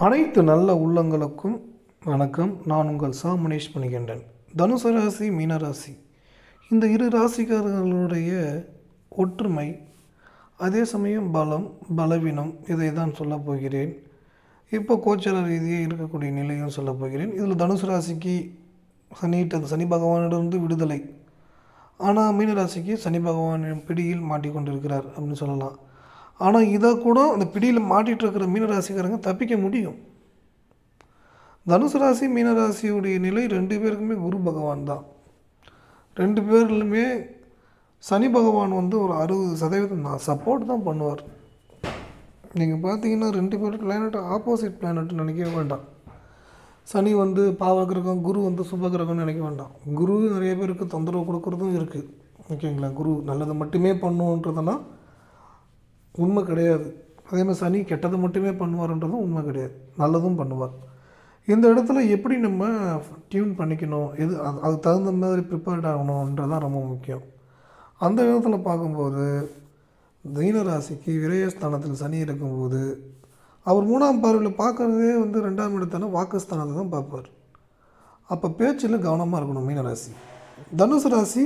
அனைத்து நல்ல உள்ளங்களுக்கும் வணக்கம். நான் உங்கள் சா. மணீஷ் மணிகண்டன். தனுசு ராசி மீனராசி இந்த இரு ராசிக்காரர்களுடைய ஒற்றுமை அதே சமயம் பலம் பலவீனம் இதை தான் சொல்லப் போகிறேன். இப்போ கோச்சர ரீதியாக இருக்கக்கூடிய நிலையும் சொல்லப் போகிறேன். இதில் தனுசு ராசிக்கு சனிட்ட சனி பகவானிடமிருந்து விடுதலை. ஆனால் மீனராசிக்கு சனி பகவானின் பிடியில் மாட்டிக்கொண்டிருக்கிறார் அப்படின்னு சொல்லலாம். ஆனால் இதை கூட அந்த பிடியில் மாட்டிகிட்டு இருக்கிற மீனராசிக்காரங்க தப்பிக்க முடியும். தனுசு ராசி மீனராசியுடைய நிலை ரெண்டு பேருக்குமே குரு பகவான் தான். ரெண்டு பேர்லையுமே சனி பகவான் வந்து ஒரு அறுபது சதவீதம் நான் சப்போர்ட் தான் பண்ணுவார். நீங்கள் பார்த்தீங்கன்னா ரெண்டு பேரும் பிளானட் ஆப்போசிட் பிளானட் நினைக்கவே வேண்டாம். சனி வந்து பாவ கிரகம் குரு வந்து சுப கிரகம்னு நினைக்க வேண்டாம். குரு நிறைய பேருக்கு தொந்தரவு கொடுக்குறதும் இருக்குது ஓகேங்களா? குரு நல்லது மட்டுமே பண்ணுன்றதுனா உண்மை கிடையாது. அதே மாதிரி சனி கெட்டது மட்டுமே பண்ணுவார்ன்றதும் உண்மை கிடையாது. நல்லதும் பண்ணுவார். இந்த இடத்துல எப்படி நம்ம டியூன் பண்ணிக்கணும்? எது அது அதுக்கு தகுந்த மாதிரி ப்ரிப்பேர்ட் ஆகணுன்றதான் ரொம்ப முக்கியம். அந்த விதத்தில் பார்க்கும்போது மீன ராசிக்கு விரயஸ்தானத்தில் சனி இருக்கும்போது அவர் மூணாம் பார்வையில் பார்க்குறதே வந்து ரெண்டாம் இடத்தான வாக்குஸ்தானத்தை தான் பார்ப்பார். அப்போ பேச்சில் கவனமாக இருக்கணும் மீனராசி தனுசு ராசி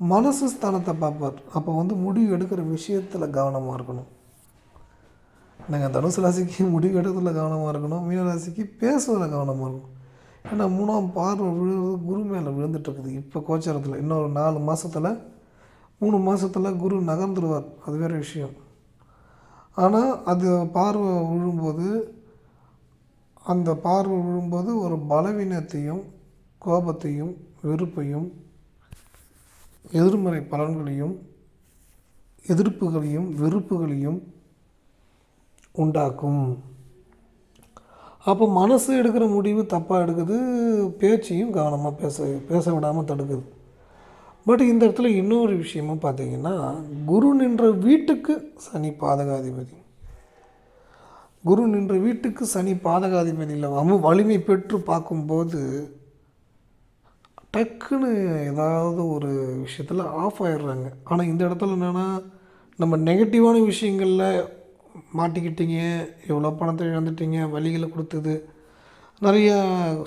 மனசு ஸ்தானத்தை பார்ப்பார். அப்போ வந்து முடிவு எடுக்கிற விஷயத்தில் கவனமாக இருக்கணும். நாங்கள் தனுசு ராசிக்கு முடிவு எடுக்கிறதுல கவனமாக இருக்கணும். மீனராசிக்கு பேசுவதில் கவனமாக இருக்கணும். ஏன்னா மூணாம் பார்வை விழுறது குரு மேலே விழுந்துட்டுருக்குது. இப்போ கோச்சாரத்தில் இன்னொரு நாலு மாதத்தில் மூணு மாதத்தில் குரு நகர்ந்துருவார். அது வேறு விஷயம். ஆனால் அது பார்வை விழும்போது அந்த பார்வை விழும்போது ஒரு பலவீனத்தையும் கோபத்தையும் வெறுப்பையும் எதிர்மறை பலன்களையும் எதிர்ப்புகளையும் வெறுப்புகளையும் உண்டாக்கும். அப்போ மனசு எடுக்கிற முடிவு தப்பாக எடுக்குது பேச்சையும் கவனமாக பேச பேச விடாமல் தடுக்குது. பட் இந்த இடத்துல இன்னொரு விஷயமும் பார்த்தீங்கன்னா குரு நின்ற வீட்டுக்கு சனி பாதகாதிபதி. குரு நின்ற வீட்டுக்கு சனி பாதகாதிபதியில் வமு வலிமை பெற்று பார்க்கும்போது டக்குன்னு ஏதாவது ஒரு விஷயத்தில் ஆஃப் ஆயிடுறாங்க. ஆனால் இந்த இடத்துல என்னென்னா நம்ம நெகட்டிவான விஷயங்களில் மாட்டிக்கிட்டீங்க எவ்வளோ பணத்தை இழந்துட்டீங்க வழிகளை கொடுத்தது நிறையா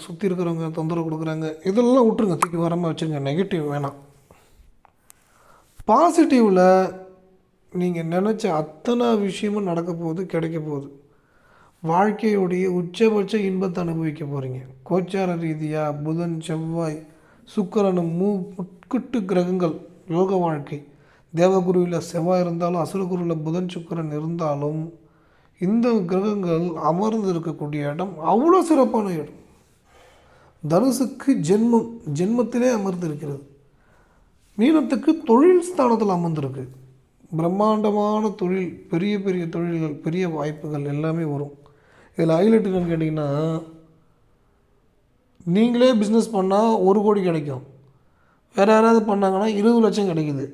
சுற்றி இருக்கிறவங்க தொந்தரவு கொடுக்குறாங்க இதெல்லாம் விட்டுருங்க தூக்கி வராமல் வச்சுருங்க. நெகட்டிவ் வேணாம். பாசிட்டிவில் நீங்கள் நினச்ச அத்தனை விஷயமும் நடக்க போகுது கிடைக்க போகுது. வாழ்க்கையுடைய உச்சபட்ச இன்பத்தை அனுபவிக்க போகிறீங்க கோச்சார ரீதியாக புதன் செவ்வாய் சுக்கரனும் மூ முட்குட்டு கிரகங்கள் யோக வாழ்க்கை. தேவகுருவில் செவ்வாய் இருந்தாலும் அசுரகுருவில் புதன் சுக்கரன் இருந்தாலும் இந்த கிரகங்கள் அமர்ந்து இருக்கக்கூடிய இடம் அவ்வளோ சிறப்பான இடம். தனுசுக்கு ஜென்மம் ஜென்மத்திலே அமர்ந்து இருக்கிறது மீனத்துக்கு தொழில் ஸ்தானத்தில் அமர்ந்திருக்கு. பிரம்மாண்டமான தொழில் பெரிய பெரிய தொழில்கள் பெரிய வாய்ப்புகள் எல்லாமே வரும். இதில் ஹைலைட் என்னன்னு கேட்டிங்கன்னா நீங்களே பிஸ்னஸ் பண்ணால் ஒரு கோடி கிடைக்கும். வேறு யாராவது பண்ணாங்கன்னா இருபது லட்சம் கிடைக்குது.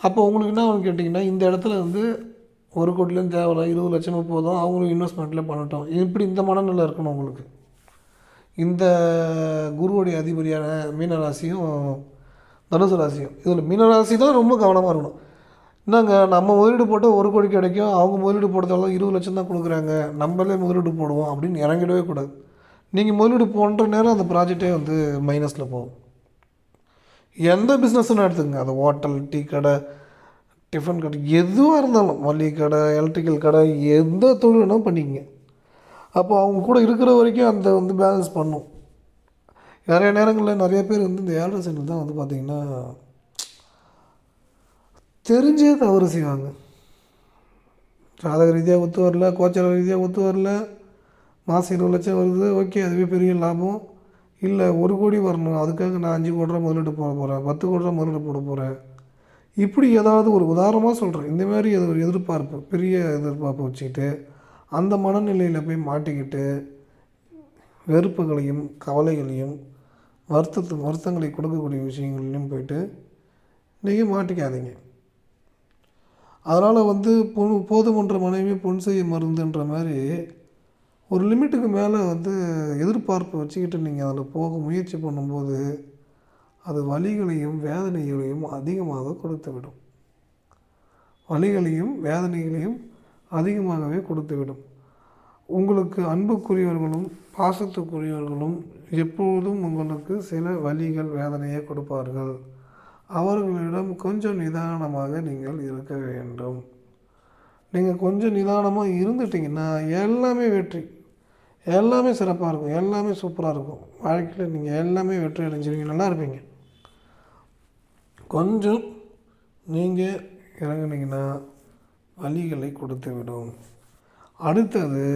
அப்போ உங்களுக்கு என்ன ஆகும்னு கேட்டிங்கன்னா இந்த இடத்துல வந்து ஒரு கோடிலேயும் தேவையில்ல இருபது லட்சமே போதும் அவங்களும் இன்வெஸ்ட்மெண்ட்டில் பண்ணட்டும். இப்படி இந்த மனநிலை இருக்கணும் உங்களுக்கு. இந்த குருவோடைய அதிபதியான மீனராசியும் தனுசு ராசியும். இதில் மீனராசி தான் ரொம்ப கவனமாக இருக்கணும். என்னங்க நம்ம முதலீடு போட்டால் ஒரு கோடி கிடைக்கும். அவங்க முதலீடு போடுறதால இருபது லட்சம் தான் கொடுக்குறாங்க. நம்மளே முதலீடு போடுவோம் அப்படின்னு இறங்கிடவே கூடாது. நீங்கள் முதலீடு போன்ற நேரம் அந்த ப்ராஜெக்டே வந்து மைனஸில் போகும். எந்த பிஸ்னஸ்ன்னு எடுத்துங்க அது ஹோட்டல் டீ கடை டிஃபன் கடை எதுவாக இருந்தாலும் மளிகை கடை எலக்ட்ரிக்கல் கடை எந்த தொழில் வேணாலும் பண்ணிக்கங்க. அப்போ அவங்க கூட இருக்கிற வரைக்கும் அந்த வந்து பேலன்ஸ் பண்ணும். நிறைய நேரங்களில் நிறைய பேர் வந்து இந்த ஏழரை சென்டர் தான் வந்து பார்த்திங்கன்னா தெரிஞ்சே தவறு செய்வாங்க. ஜாதக ரீதியாக ஒத்து வரல கோச்சார ரீதியாக ஒத்து வரல மாதம் இருபது லட்சம் வருது ஓகே அதுவே பெரிய லாபம். இல்லை ஒரு கோடி வரணும். அதுக்காக நான் அஞ்சு கோடி ரூபா முதலீடு போட போகிறேன் பத்து கோடி ரூபா முதலீடு போட போகிறேன் இப்படி ஏதாவது ஒரு உதாரணமாக சொல்கிறேன் இந்த மாதிரி அது ஒரு எதிர்பார்ப்பு பெரிய எதிர்பார்ப்பு வச்சுக்கிட்டு அந்த மனநிலையில் போய் மாட்டிக்கிட்டு வெறுப்புகளையும் கவலைகளையும் வருத்தத்து வருத்தங்களை கொடுக்கக்கூடிய விஷயங்களையும் போயிட்டு நீங்கள் மாட்டிக்காதீங்க. அதனால் வந்து பொன் போதுமன்ற மனைவி பொன் செய்ய மருந்துன்ற மாதிரி ஒரு லிமிட்டுக்கு மேலே வந்து எதிர்பார்ப்பு வச்சுக்கிட்டு நீங்கள் அதில் போக முயற்சி பண்ணும்போது அது வலிகளையும் வேதனைகளையும் அதிகமாக கொடுத்து விடும். வலிகளையும் வேதனைகளையும் அதிகமாகவே கொடுத்து விடும். உங்களுக்கு அன்புக்குரியவர்களும் பாசத்துக்குரியவர்களும் எப்பொழுதும் உங்களுக்கு சில வழிகள் வேதனையை கொடுப்பார்கள். அவர்களிடம் கொஞ்சம் நிதானமாக நீங்கள் இருக்க வேண்டும். நீங்கள் கொஞ்சம் நிதானமாக இருந்துட்டிங்கன்னா எல்லாமே வெற்றி. எல்லாமே சிறப்பாக இருக்கும். எல்லாமே சூப்பராக இருக்கும். வாழ்க்கையில் நீங்கள் எல்லாமே வெற்றி அடைஞ்சிருவீங்க. நல்லா இருப்பீங்க. கொஞ்சம் நீங்கள் இறங்குனீங்கன்னா வலிகளை கொடுத்து விடும். அடுத்தது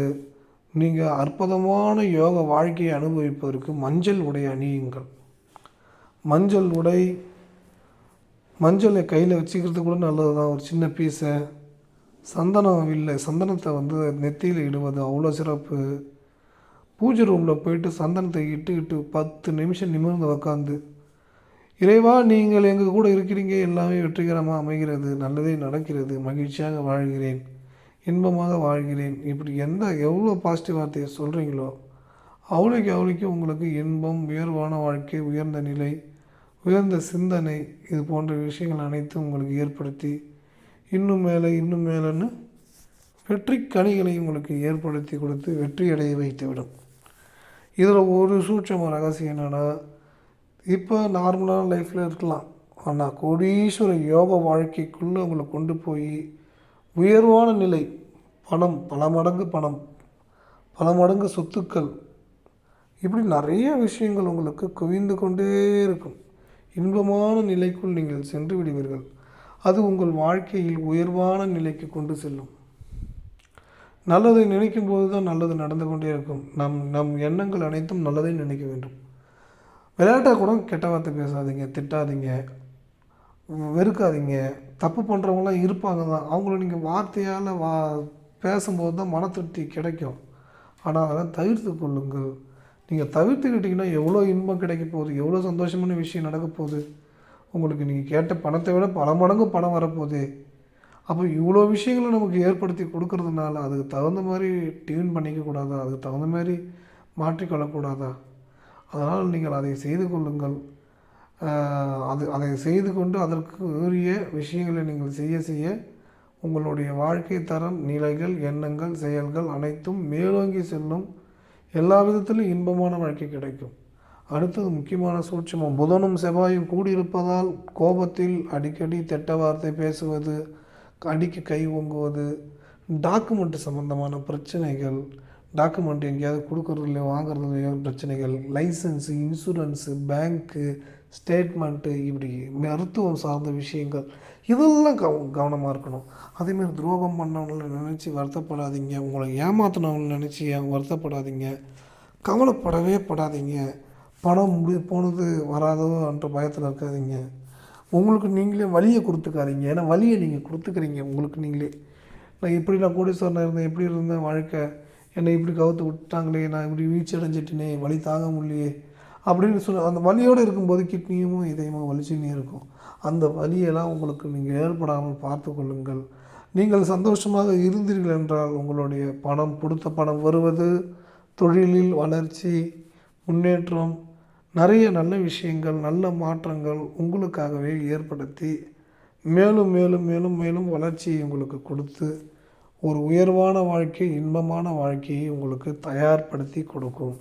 நீங்கள் அற்புதமான யோக வாழ்க்கையை அனுபவிப்பதற்கு மஞ்சள் உடை அணியுங்கள். மஞ்சள் உடை மஞ்சளை கையில் வச்சுக்கிறது கூட நல்லது தான் ஒரு சின்ன பீஸை சந்தனம் இல்லை சந்தனத்தை வந்து நெத்தியில் இடுவது அவ்வளோ சிறப்பு. பூஜை ரூமில் போயிட்டு சந்தனத்தை இட்டுக்கிட்டு பத்து நிமிஷம் நிமிர்ந்து உக்காந்து இறைவா நீங்கள் எங்கள் கூட இருக்கிறீங்க? எல்லாமே வெற்றிகரமாக அமைகிறது. நல்லதே நடக்கிறது. மகிழ்ச்சியாக வாழ்கிறேன். இன்பமாக வாழ்கிறேன். இப்படி எந்த எவ்வளோ பாசிட்டிவ் வார்த்தையை சொல்கிறீங்களோ அவளுக்கு அவளுக்கு உங்களுக்கு இன்பம் உயர்வான வாழ்க்கை உயர்ந்த நிலை உயர்ந்த சிந்தனை இது போன்ற விஷயங்கள் அனைத்தும் உங்களுக்கு ஏற்படுத்தி இன்னும் மேலே இன்னும் மேலேன்னு வெற்றி கனிகளை உங்களுக்கு ஏற்படுத்தி கொடுத்து வெற்றி அடைய வைத்துவிடும். இதில் ஒரு சூட்சம ரகசியம் என்னென்னா இப்போ நார்மலான லைஃப்பில் இருக்கலாம். ஆனால் கோடீஸ்வர யோக வாழ்க்கைக்குள்ளே உங்களை கொண்டு போய் உயர்வான நிலை பணம் பல மடங்கு பணம் பல மடங்கு சொத்துக்கள் இப்படி நிறைய விஷயங்கள் உங்களுக்கு குவிந்து கொண்டே இருக்கும். இன்பமான நிலைக்குள் நீங்கள் சென்று விடுவீர்கள். அது உங்கள் வாழ்க்கையில் உயர்வான நிலைக்கு கொண்டு செல்லும். நல்லதை நினைக்கும் போது தான் நல்லது நடந்து கொண்டே இருக்கும். நம் நம் எண்ணங்கள் அனைத்தும் நல்லதை நினைக்க வேண்டும். விளையாட்டாக கூட கெட்ட வார்த்தை பேசாதீங்க திட்டாதீங்க வெறுக்காதீங்க. தப்பு பண்ணுறவங்களாம் இருப்பாங்க தான். அவங்கள நீங்கள் வார்த்தையால் வா பேசும்போது தான் மன திருப்தி கிடைக்கும். ஆனால் அதை தவிர்த்து கொள்ளுங்கள். நீங்கள் தவிர்த்துக்கிட்டிங்கன்னா எவ்வளோ இன்பம் கிடைக்க போகுது? எவ்வளோ சந்தோஷமான விஷயம் நடக்க போகுது? உங்களுக்கு நீங்கள் கேட்ட பணத்தை விட பல மடங்கு பணம் வரப்போகுது. அப்போ இவ்வளோ விஷயங்களை நமக்கு ஏற்படுத்தி கொடுக்கறதுனால அதுக்கு தகுந்த மாதிரி டியூன் பண்ணிக்கக்கூடாதா அதுக்கு தகுந்த மாதிரி மாற்றிக்கொள்ளக்கூடாதா அதனால் நீங்கள் அதை செய்து கொள்ளுங்கள். அது அதை செய்து கொண்டு அதற்கு உரிய விஷயங்களை நீங்கள் செய்ய செய்ய உங்களுடைய வாழ்க்கை தரம் நிலைகள் எண்ணங்கள் செயல்கள் அனைத்தும் மேலோங்கி செல்லும். எல்லா விதத்திலும் இன்பமான வாழ்க்கை கிடைக்கும். அடுத்தது முக்கியமான சூட்சமம். புதனும் செவ்வாயும் கூடியிருப்பதால் கோபத்தில் அடிக்கடி தெட்ட வார்த்தை பேசுவது அடிக்க கை ஓங்குவது டாக்குமெண்ட் சம்மந்தமான பிரச்சனைகள் டாக்குமெண்ட் எங்கேயாவது கொடுக்கறதுலையோ வாங்குறதுலையோ பிரச்சனைகள் லைசன்ஸு இன்சூரன்ஸு பேங்க்கு ஸ்டேட்மெண்ட்டு இப்படி மருத்துவம் சார்ந்த விஷயங்கள் இதெல்லாம் கவ கவனமாக இருக்கணும். அதேமாதிரி துரோகம் பண்ணவங்கள நினச்சி வருத்தப்படாதீங்க. உங்களை ஏமாத்தினவங்கள நினச்சி வருத்தப்படாதீங்க? கவலைப்படவே படாதீங்க. பணம் முடி போனது வராதோன்ற பயத்தில் இருக்காதீங்க. உங்களுக்கு நீங்களே வழியை கொடுத்துக்காதீங்க. ஏன்னா வழியை நீங்கள் கொடுத்துக்கிறீங்க உங்களுக்கு நீங்களே. நான் எப்படி நான் கோடீஸ்வரனாக இருந்தேன் எப்படி இருந்தேன் வாழ்க்கை? என்னை இப்படி கவுத்து விட்டாங்களே நான் இப்படி வீழ்ச்சி அடைஞ்சிட்டேனே வழி தாங்க முடியலையே. அப்படின்னு சொன்ன அந்த வலியோடு இருக்கும்போது கிட்னியும் இதயமும் வலிச்சுன்னே இருக்கும். அந்த வலியெல்லாம் உங்களுக்கு நீங்கள் ஏற்படாமல் பார்த்து கொள்ளுங்கள். நீங்கள் சந்தோஷமாக இருந்தீர்கள் என்றால் உங்களுடைய பணம் கொடுத்த பணம் வருவது தொழிலில் வளர்ச்சி முன்னேற்றம் நிறைய நல்ல விஷயங்கள் நல்ல மாற்றங்கள் உங்களுக்காகவே ஏற்படுத்தி மேலும் மேலும் மேலும் மேலும் வளர்ச்சியை உங்களுக்கு கொடுத்து ஒரு உயர்வான வாழ்க்கை இன்பமான வாழ்க்கையை உங்களுக்கு தயார்படுத்தி கொடுக்கும்.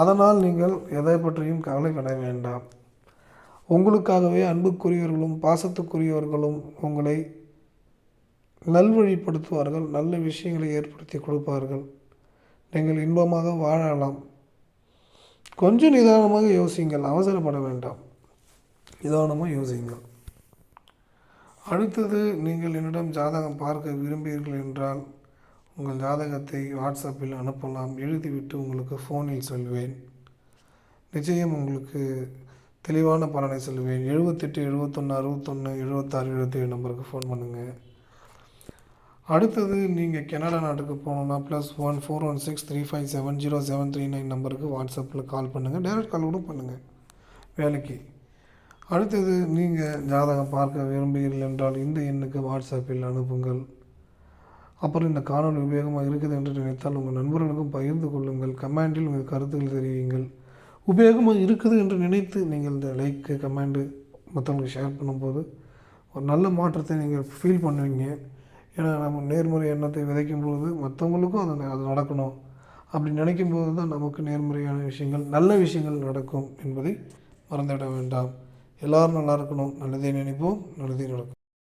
அதனால் நீங்கள் எதை பற்றியும் கவலைப்பட வேண்டாம். உங்களுக்காகவே அன்புக்குரியவர்களும் பாசத்துக்குரியவர்களும் உங்களை நல்வழிப்படுத்துவார்கள் நல்ல விஷயங்களை ஏற்படுத்தி கொடுப்பார்கள். நீங்கள் இன்பமாக வாழலாம். கொஞ்சம் நிதானமாக யோசிங்கள் அவசரப்பட வேண்டாம். நிதானமாக யோசிங்கள் அடுத்தது நீங்கள் என்னிடம் ஜாதகம் பார்க்க விரும்பீர்கள் என்றால் உங்கள் ஜாதகத்தை வாட்ஸ்அப்பில் அனுப்பலாம். எழுதிவிட்டு உங்களுக்கு ஃபோனில் சொல்வேன். நிச்சயம் உங்களுக்கு தெளிவான பலனை சொல்வேன். எழுபத்தெட்டு எழுபத்தொன்று அறுபத்தொன்று எழுபத்தாறு எழுபத்தேழு நம்பருக்கு ஃபோன் பண்ணுங்கள் அடுத்தது நீங்கள் கனடா நாட்டுக்கு போகணுன்னா plus one four one six three five seven zero seven three nine நம்பருக்கு வாட்ஸ்அப்பில் கால் பண்ணுங்கள் டேரக்ட் கால் கூட பண்ணுங்கள் வேலைக்கு. அடுத்தது நீங்கள் ஜாதகம் பார்க்க விரும்புகிறீர்கள் என்றால் இந்த எண்ணுக்கு வாட்ஸ்அப்பில் அனுப்புங்கள். அப்புறம் இந்த காணொலி உபயோகமாக இருக்குது என்று நினைத்தால் உங்கள் நண்பர்களுக்கும் பகிர்ந்து கொள்ளுங்கள். கமெண்டில் உங்கள் கருத்துக்கள் தெரிவிங்கள் உபயோகமாக இருக்குது என்று நினைத்து நீங்கள் இந்த லைக்கு கமெண்டு மற்றவங்களுக்கு ஷேர் பண்ணும்போது ஒரு நல்ல மாற்றத்தை நீங்கள் ஃபீல் பண்ணுவீங்க. ஏன்னா நம்ம நேர்மறை எண்ணத்தை விதைக்கும் பொழுது மற்றவங்களுக்கும் அது அது நடக்கணும். அப்படி நினைக்கும் போது தான் நமக்கு நேர்மறையான விஷயங்கள் நல்ல விஷயங்கள் நடக்கும் என்பதை மறந்துவிட வேண்டாம். எல்லோரும் நல்லா இருக்கணும். நல்லதே நினைப்போம். நல்லதே நடக்கும்.